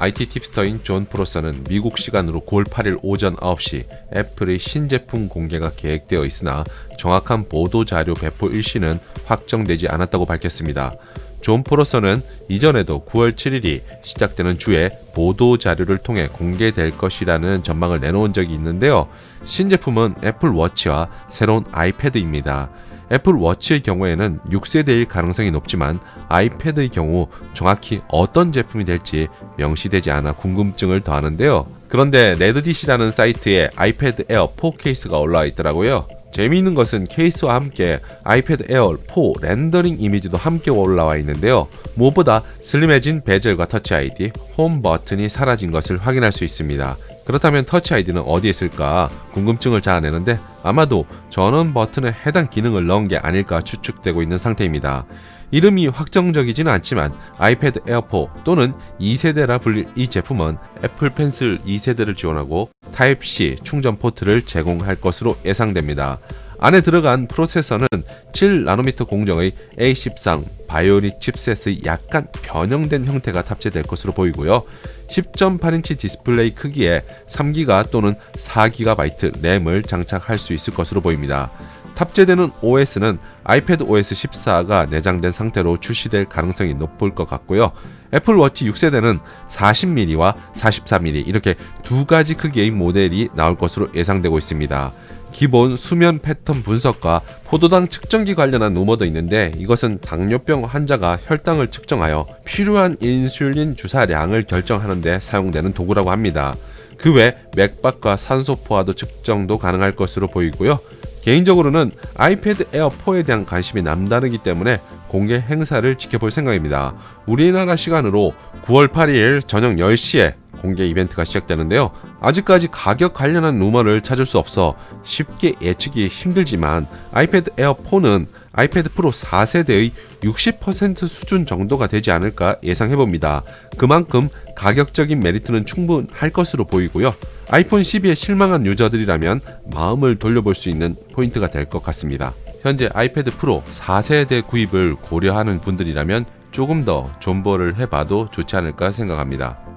IT 팁스터인 존 프로서는 미국 시간으로 9월 8일 오전 9시 애플의 신제품 공개가 계획되어 있으나 정확한 보도 자료 배포 일시는 확정되지 않았다고 밝혔습니다. 존 프로서는 이전에도 9월 7일이 시작되는 주에 보도 자료를 통해 공개될 것이라는 전망을 내놓은 적이 있는데요. 신제품은 애플 워치와 새로운 아이패드입니다. 애플 워치의 경우에는 6세대일 가능성이 높지만 아이패드의 경우 정확히 어떤 제품이 될지 명시되지 않아 궁금증을 더하는데요. 그런데 레드디시라는 사이트에 아이패드 에어 4 케이스가 올라와 있더라고요. 재미있는 것은 케이스와 함께 아이패드 에어 4 렌더링 이미지도 함께 올라와 있는데요. 무엇보다 슬림해진 베젤과 터치 아이디, 홈 버튼이 사라진 것을 확인할 수 있습니다. 그렇다면 터치 아이디는 어디에 있을까 궁금증을 자아내는데 아마도 전원 버튼에 해당 기능을 넣은 게 아닐까 추측되고 있는 상태입니다. 이름이 확정적이지는 않지만 아이패드 에어4 또는 2세대라 불릴 이 제품은 애플 펜슬 2세대를 지원하고 타입C 충전 포트를 제공할 것으로 예상됩니다. 안에 들어간 프로세서는 7나노미터 공정의 A13 바이오닉 칩셋의 약간 변형된 형태가 탑재될 것으로 보이고요. 10.8인치 디스플레이 크기에 3기가 또는 4GB 램을 장착할 수 있을 것으로 보입니다. 탑재되는 OS는 아이패드 OS 14가 내장된 상태로 출시될 가능성이 높을 것 같고요. 애플 워치 6세대는 40mm와 44mm 이렇게 두 가지 크기의 모델이 나올 것으로 예상되고 있습니다. 기본 수면 패턴 분석과 포도당 측정기 관련한 루머도 있는데 이것은 당뇨병 환자가 혈당을 측정하여 필요한 인슐린 주사량을 결정하는 데 사용되는 도구라고 합니다. 그 외 맥박과 산소 포화도 측정도 가능할 것으로 보이고요. 개인적으로는 아이패드 에어 4에 대한 관심이 남다르기 때문에 공개 행사를 지켜볼 생각입니다. 우리나라 시간으로 9월 8일 저녁 10시에 공개 이벤트가 시작되는데요. 아직까지 가격 관련한 루머를 찾을 수 없어 쉽게 예측이 힘들지만 아이패드 에어 4는 아이패드 프로 4세대의 60% 수준 정도가 되지 않을까 예상해 봅니다. 그만큼 가격적인 메리트는 충분할 것으로 보이고요. 아이폰 12에 실망한 유저들이라면 마음을 돌려볼 수 있는 포인트가 될 것 같습니다. 현재 아이패드 프로 4세대 구입을 고려하는 분들이라면 조금 더 존버를 해봐도 좋지 않을까 생각합니다.